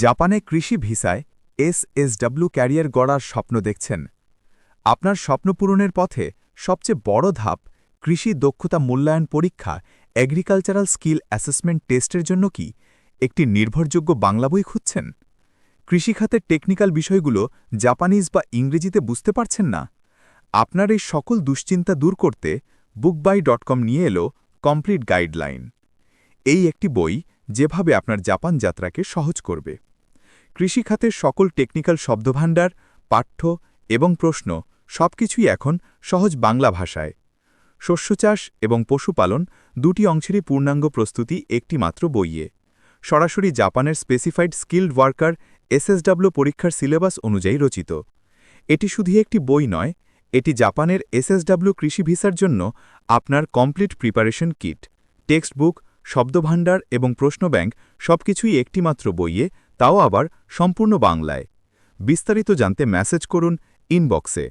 জাপানে কৃষি ভিসায় এসএসডব্লিউ ক্যারিয়ার গড়ার স্বপ্ন দেখছেন। আপনার স্বপ্ন পূরণের পথে সবচেয়ে বড় ধাপ কৃষি দক্ষতা মূল্যায়ন পরীক্ষা এগ্রিকালচারাল স্কিল অ্যাসেসমেন্ট টেস্টের জন্য কি একটি নির্ভরযোগ্য বাংলা বই খুঁজছেন? কৃষিখাতের টেকনিক্যাল বিষয়গুলো জাপানিজ বা ইংরেজিতে বুঝতে পারছেন না? আপনার এই সকল দুশ্চিন্তা দূর করতে বুকবাই ডট কম নিয়ে এলো কমপ্লিট গাইডলাইন এই একটি বই যেভাবে আপনার জাপান যাত্রাকে সহজ করবে। কৃষিখাতের সকল টেকনিক্যাল শব্দভাণ্ডার, পাঠ্য এবং প্রশ্ন সবকিছুই এখন সহজ বাংলা ভাষায়। শস্য চাষ এবং পশুপালন দুটি অংশেরই পূর্ণাঙ্গ প্রস্তুতি একটি মাত্র বইয়ে। সরাসরি জাপানের স্পেসিফাইড স্কিল্ড ওয়ার্কার এসএসডব্লিউ পরীক্ষার সিলেবাস অনুযায়ী রচিত। এটি শুধু একটি বই নয়, এটি জাপানের এসএসডব্লিউ কৃষি ভিসার জন্য আপনার complete preparation kit text book শব্দভাণ্ডার এবং প্রশ্ন ব্যাংক সবকিছুই একটিমাত্র বইয়ে, তাও আবার সম্পূর্ণ বাংলায়। বিস্তারিত জানতে মেসেজ করুন ইনবক্সে।